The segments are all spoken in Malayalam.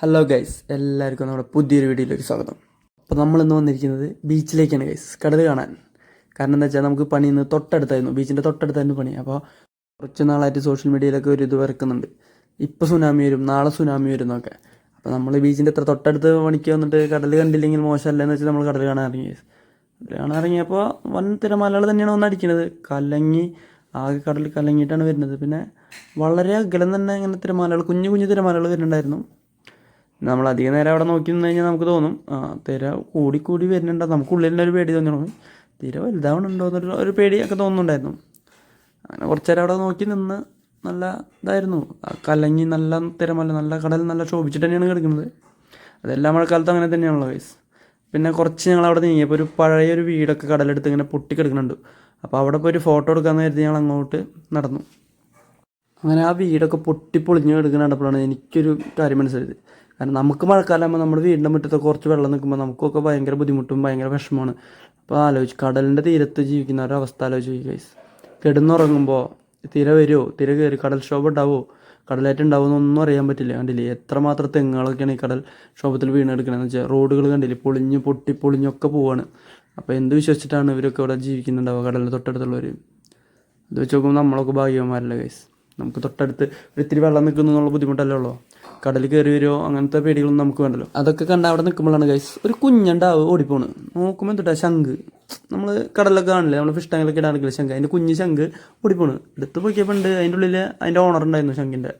ഹലോ ഗൈസ് എല്ലാവർക്കും നമ്മുടെ പുതിയൊരു വീഡിയോയിലേക്ക് സ്വാഗതം. അപ്പോൾ നമ്മൾ ഇന്ന് വന്നിരിക്കുന്നത് ബീച്ചിലേക്കാണ് ഗൈസ് കടൽ കാണാൻ. കാരണം എന്താ വെച്ചാൽ നമുക്ക് പണി ഇന്ന് തൊട്ടടുത്തായിരുന്നു. ബീച്ചിന്റെ തൊട്ടടുത്തായിരുന്നു പണി. അപ്പോൾ കുറച്ച് നാളായിട്ട് സോഷ്യൽ മീഡിയയിലൊക്കെ ഒരു ഇത് വരക്കുന്നുണ്ട്. ഇപ്പോൾ സുനാമി വരും നാളെ സുനാമി വരും എന്നൊക്കെ. അപ്പോൾ നമ്മൾ ബീച്ചിന്റെ എത്ര തൊട്ടടുത്ത് പണിക്ക് വന്നിട്ട് കടൽ കണ്ടില്ലെങ്കിൽ മോശമല്ല എന്ന് വെച്ചാൽ നമ്മൾ കടൽ കാണാൻ ഇറങ്ങി. കടൽ കാണാൻ ഇറങ്ങിയപ്പോൾ വൻ തിരമാലകൾ തന്നെയാണ് വന്നടിക്കുന്നത് കലങ്ങി ആകെ കടൽ കലങ്ങിയിട്ടാണ് വരുന്നത്. പിന്നെ വളരെ അകലം തന്നെ ഇങ്ങനെ തിരമാലകൾ കുഞ്ഞു കുഞ്ഞു തിരമാലകൾ വരുന്നുണ്ടായിരുന്നു. നമ്മൾ അധിക നേരം അവിടെ നോക്കി നിന്ന് കഴിഞ്ഞാൽ നമുക്ക് തോന്നും ആ തിര കൂടി കൂടി വരുന്നുണ്ടോ. നമുക്ക് ഉള്ളിൽ തന്നെ ഒരു പേടി തോന്നി തിര വലുതാവണുണ്ടോ എന്നൊരു ഒരു പേടിയൊക്കെ തോന്നുന്നുണ്ടായിരുന്നു. അങ്ങനെ കുറച്ച് നേരം അവിടെ നോക്കി നിന്ന് നല്ല ഇതായിരുന്നു. കലങ്ങി നല്ല തിരമല്ല നല്ല കടൽ നല്ല ശോഭിച്ചിട്ട് തന്നെയാണ് കിടക്കുന്നത്. അതെല്ലാം മഴക്കാലത്ത് അങ്ങനെ തന്നെയാണല്ലോ വയസ്സ് പിന്നെ കുറച്ച് ഞങ്ങൾ അവിടെ നീങ്ങിയപ്പോൾ ഒരു പഴയ ഒരു വീടൊക്കെ കടലെടുത്ത് ഇങ്ങനെ പൊട്ടിക്കിടക്കുന്നുണ്ട് അപ്പോൾ അവിടെ പോയി ഒരു ഫോട്ടോ എടുക്കാമെന്ന് കരുതി ഞങ്ങൾ അങ്ങോട്ട് നടന്നു. അങ്ങനെ ആ വീടൊക്കെ പൊട്ടി പൊളിഞ്ഞ് കിടക്കുന്ന കണ്ടപ്പോഴാണ് എനിക്കൊരു കാര്യം മനസ്സിലായത്. കാരണം നമുക്ക് മഴക്കാലമാകുമ്പോൾ നമ്മുടെ വീടിന്റെ മുറ്റത്ത് കുറച്ച് വെള്ളം നിൽക്കുമ്പോൾ നമുക്കൊക്കെ ഭയങ്കര ബുദ്ധിമുട്ടും ഭയങ്കര വിഷമമാണ്. അപ്പോൾ ആലോചിച്ച് കടലിന്റെ തീരത്ത് ജീവിക്കുന്ന ഒരവസ്ഥ ആലോചിക്കുക ഗൈസ് കിടന്നുറങ്ങുമ്പോൾ തിര വരുമോ തിര കയറി കടൽക്ഷോഭം ഉണ്ടാവുമോ ഉണ്ടാവുമോ എന്നൊന്നും അറിയാൻ പറ്റില്ല. കണ്ടില്ലേ? എത്രമാത്രം തെങ്ങുകളൊക്കെയാണ് ഈ കടൽ ക്ഷോഭത്തിൽ വീണെടുക്കണമെന്ന് വെച്ചാൽ റോഡുകൾ കണ്ടില്ലേ? പൊളിഞ്ഞ് പൊട്ടി പൊളിഞ്ഞൊക്കെ പോവാണ്. അപ്പോൾ എന്ത് വിശ്വസിച്ചിട്ടാണ് ഇവരൊക്കെ ഇവിടെ ജീവിക്കുന്നുണ്ടാവുക കടലിന്റെ തൊട്ടടുത്തുള്ളവർ അത് വെച്ച് നോക്കുമ്പോൾ നമ്മളൊക്കെ ഭാഗ്യവന്മാരല്ലേ ഗൈസ് നമുക്ക് തൊട്ടടുത്ത് ഒരിത്തിരി വെള്ളം നിൽക്കുന്നു എന്നുള്ള ബുദ്ധിമുട്ടല്ലേ ഉള്ളൂ? കടൽ കയറി വരുമോ അങ്ങനത്തെ പേടികളൊന്നും നമുക്ക് വേണ്ടല്ലോ. അതൊക്കെ കണ്ട അവിടെ നിൽക്കുമ്പോഴാണ് ഗൈസ് ഒരു കുഞ്ഞുണ്ടാവ് ഓടിപ്പോണ്. നോക്കുമ്പോൾ എന്തുട്ടാ? ശംഖ്. നമ്മൾ കടലിലൊക്കെ കാണില്ലേ? നമ്മൾ ഫിഷ് ടാങ്കിലൊക്കെ ഇടാണെങ്കിൽ ശംഖ്? അതിന്റെ കുഞ്ഞ് ശംഖ് ഓടിപ്പോണ്. എടുത്ത് പോയിക്കപ്പോൾ ഉണ്ട് അതിന്റെ ഉള്ളിൽ അതിന്റെ ഓണർ ഉണ്ടായിരുന്നു ശംഖിന്റെ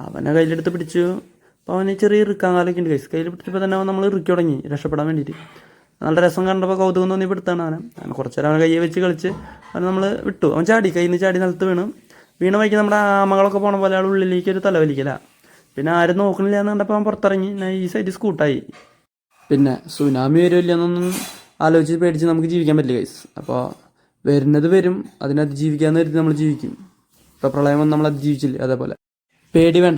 അവനെ കയ്യിലെടുത്ത് പിടിച്ചു. അപ്പോൾ അവന് ചെറിയ ഇറുക്കാൻ കാലൊക്കെ ഉണ്ട് ഗൈസ് കയ്യിൽ പിടിച്ചപ്പോൾ തന്നെ അവൻ നമ്മൾ ഇറുക്കി തുടങ്ങി രക്ഷപ്പെടാൻ വേണ്ടിയിട്ട്. നല്ല രസം കണ്ടപ്പോൾ കൗതുകം തോന്നി പെടുത്താണ് അവനെ. അവനെ കുറച്ച് നേരം അവനെ കയ്യെ വെച്ച് കളിച്ച് അവൻ നമ്മൾ വിട്ടു. അവൻ ചാടി കയ്യിൽ നിന്ന് ചാടി നിലത്ത് വീണ്. വീണ വഴിക്ക് നമ്മുടെ ആമകളൊക്കെ പോണ പോലെ ആൾ ഉള്ളിലേക്ക് ഒരു തലവലിക്കല പിന്നെ ആരും നോക്കണില്ല എന്ന് കണ്ടപ്പോൾ അവൻ പുറത്തിറങ്ങി. ഈ സൈഡ് സ്കൂട്ടായി പിന്നെ സുനാമി വരുമില്ല എന്നൊന്നും ആലോചിച്ച് പേടിച്ച് നമുക്ക് ജീവിക്കാൻ പറ്റില്ല ഗൈസ് അപ്പോൾ വരുന്നത് വരും അതിനെ ജീവിക്കാന്ന് കരുതി നമ്മൾ ജീവിക്കും. ഇപ്പോൾ പ്രളയം നമ്മൾ അതിജീവിച്ചില്ലേ അതേപോലെ. പേടി വേണ്ട.